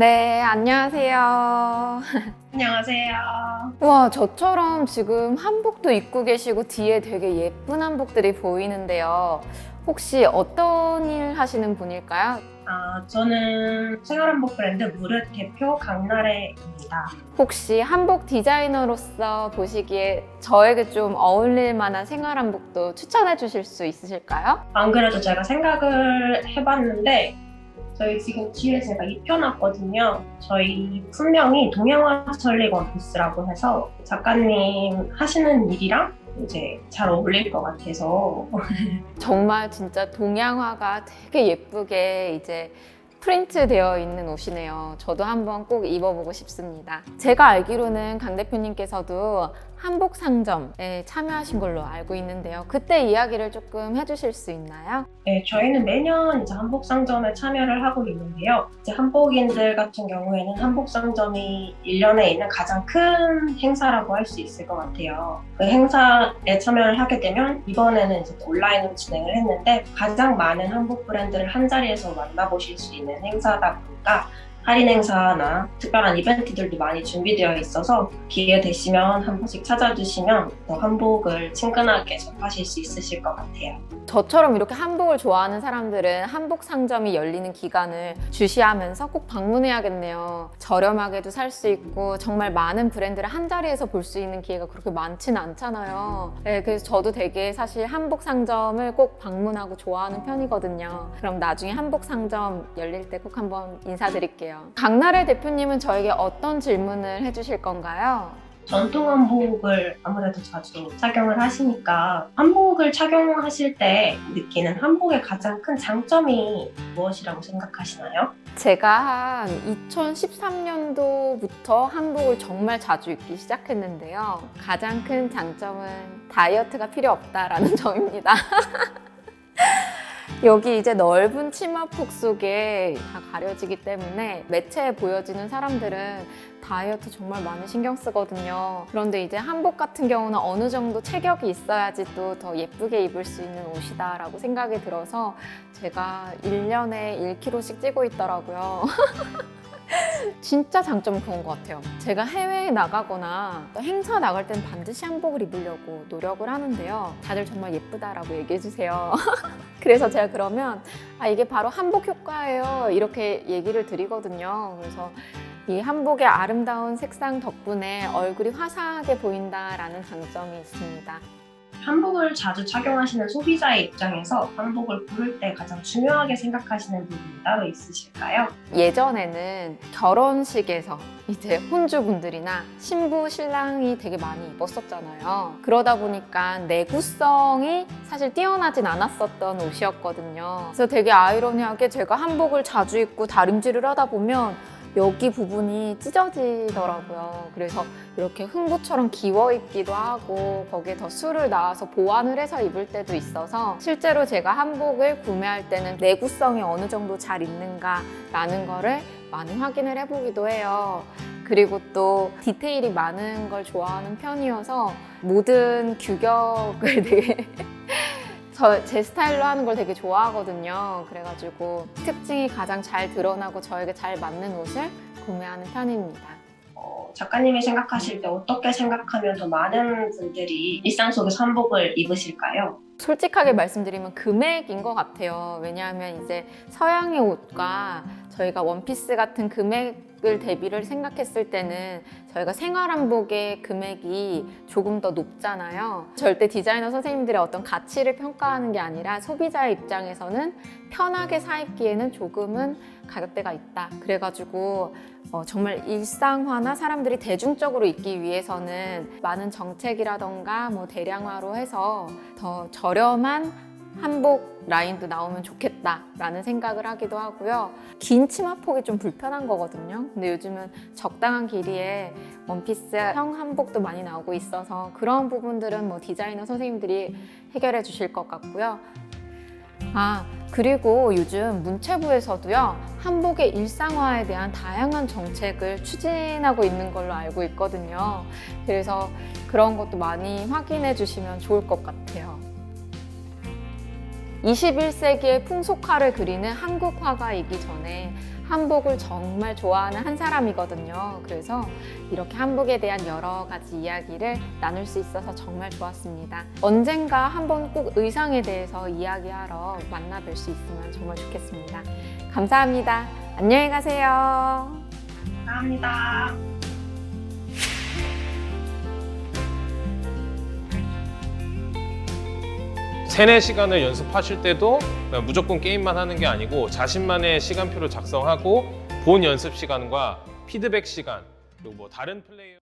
네, 안녕하세요. 안녕하세요. 와, 저처럼 지금 한복도 입고 계시고 뒤에 되게 예쁜 한복들이 보이는데요. 혹시 어떤 일 하시는 분일까요? 아, 저는 생활한복 브랜드 무릇 대표 강나래입니다. 혹시 한복 디자이너로서 보시기에 저에게 좀 어울릴 만한 생활 한복도 추천해 주실 수 있으실까요? 안 그래도 제가 생각을 해봤는데 저희 지금 뒤에 제가 입혀놨거든요. 저희 품명이 동양화 천리건 부스라고 해서 작가님 하시는 일이랑 이제 잘 어울릴 것 같아서 정말 진짜 동양화가 되게 예쁘게 이제 프린트 되어 있는 옷이네요. 저도 한번 꼭 입어보고 싶습니다. 제가 알기로는 강 대표님께서도 한복 상점에 참여하신 걸로 알고 있는데요. 그때 이야기를 조금 해주실 수 있나요? 네, 저희는 매년 이제 한복 상점에 참여를 하고 있는데요. 이제 한복인들 같은 경우에는 한복 상점이 1년에 있는 가장 큰 행사라고 할 수 있을 것 같아요. 그 행사에 참여를 하게 되면 이번에는 이제 온라인으로 진행을 했는데 가장 많은 한복 브랜드를 한 자리에서 만나보실 수 있는 행사다 보니까 할인 행사나 특별한 이벤트들도 많이 준비되어 있어서 기회 되시면 한 번씩 찾아주시면 또 한복을 친근하게 접하실 수 있으실 것 같아요. 저처럼 이렇게 한복을 좋아하는 사람들은 한복 상점이 열리는 기간을 주시하면서 꼭 방문해야겠네요. 저렴하게도 살 수 있고 정말 많은 브랜드를 한 자리에서 볼 수 있는 기회가 그렇게 많지는 않잖아요. 네, 그래서 저도 되게 사실 한복 상점을 꼭 방문하고 좋아하는 편이거든요. 그럼 나중에 한복 상점 열릴 때 꼭 한번 인사드릴게요. 강나래 대표님은 저에게 어떤 질문을 해주실 건가요? 전통 한복을 아무래도 자주 착용을 하시니까 한복을 착용하실 때 느끼는 한복의 가장 큰 장점이 무엇이라고 생각하시나요? 제가 한 2013년도부터 한복을 정말 자주 입기 시작했는데요. 가장 큰 장점은 다이어트가 필요 없다라는 점입니다. 여기 이제 넓은 치마폭 속에 다 가려지기 때문에 매체에 보여지는 사람들은 다이어트 정말 많이 신경 쓰거든요. 그런데 이제 한복 같은 경우는 어느 정도 체격이 있어야지 또 더 예쁘게 입을 수 있는 옷이다라고 생각이 들어서 제가 1년에 1kg씩 찌고 있더라고요. 진짜 장점은 그건 것 같아요. 제가 해외에 나가거나 또 행사 나갈 땐 반드시 한복을 입으려고 노력을 하는데요. 다들 정말 예쁘다라고 얘기해 주세요. 그래서 제가 그러면 아 이게 바로 한복 효과예요. 이렇게 얘기를 드리거든요. 그래서 이 한복의 아름다운 색상 덕분에 얼굴이 화사하게 보인다라는 장점이 있습니다. 한복을 자주 착용하시는 소비자의 입장에서 한복을 고를 때 가장 중요하게 생각하시는 부분이 따로 있으실까요? 예전에는 결혼식에서 이제 혼주분들이나 신부 신랑이 되게 많이 입었었잖아요. 그러다 보니까 내구성이 사실 뛰어나진 않았었던 옷이었거든요. 그래서 되게 아이러니하게 제가 한복을 자주 입고 다림질을 하다 보면 여기 부분이 찢어지더라고요. 그래서 이렇게 흥부처럼 기워 입기도 하고 거기에 더 술을 넣어서 보완을 해서 입을 때도 있어서 실제로 제가 한복을 구매할 때는 내구성이 어느 정도 잘 있는가라는 거를 많이 확인을 해보기도 해요. 그리고 또 디테일이 많은 걸 좋아하는 편이어서 모든 규격을 되게 저 제 스타일로 하는 걸 되게 좋아하거든요. 그래가지고 특징이 가장 잘 드러나고 저에게 잘 맞는 옷을 구매하는 편입니다. 어, 작가님이 생각하실 때 어떻게 생각하면 더 많은 분들이 일상 속에서 한복을 입으실까요? 솔직하게 말씀드리면 금액인 것 같아요. 왜냐하면 이제 서양의 옷과 저희가 원피스 같은 금액을 대비를 생각했을 때는 저희가 생활한복의 금액이 조금 더 높잖아요. 절대 디자이너 선생님들의 어떤 가치를 평가하는 게 아니라 소비자의 입장에서는 편하게 사입기에는 조금은 가격대가 있다. 그래가지고 어, 정말 일상화나 사람들이 대중적으로 입기 위해서는 많은 정책이라던가 뭐 대량화로 해서 더 저렴한 한복 라인도 나오면 좋겠다라는 생각을 하기도 하고요. 긴 치마 폭이 좀 불편한 거거든요. 근데 요즘은 적당한 길이에 원피스 형 한복도 많이 나오고 있어서 그런 부분들은 뭐 디자이너 선생님들이 해결해 주실 것 같고요. 아, 그리고 요즘 문체부에서도요, 한복의 일상화에 대한 다양한 정책을 추진하고 있는 걸로 알고 있거든요. 그래서 그런 것도 많이 확인해 주시면 좋을 것 같아요. 21세기의 풍속화를 그리는 한국 화가이기 전에 한복을 정말 좋아하는 한 사람이거든요. 그래서 이렇게 한복에 대한 여러 가지 이야기를 나눌 수 있어서 정말 좋았습니다. 언젠가 한번 꼭 의상에 대해서 이야기하러 만나 뵐 수 있으면 정말 좋겠습니다. 감사합니다. 안녕히 가세요. 감사합니다. 세네 시간을 연습하실 때도 무조건 게임만 하는 게 아니고 자신만의 시간표를 작성하고 본 연습 시간과 피드백 시간 그리고 뭐 다른 플레이어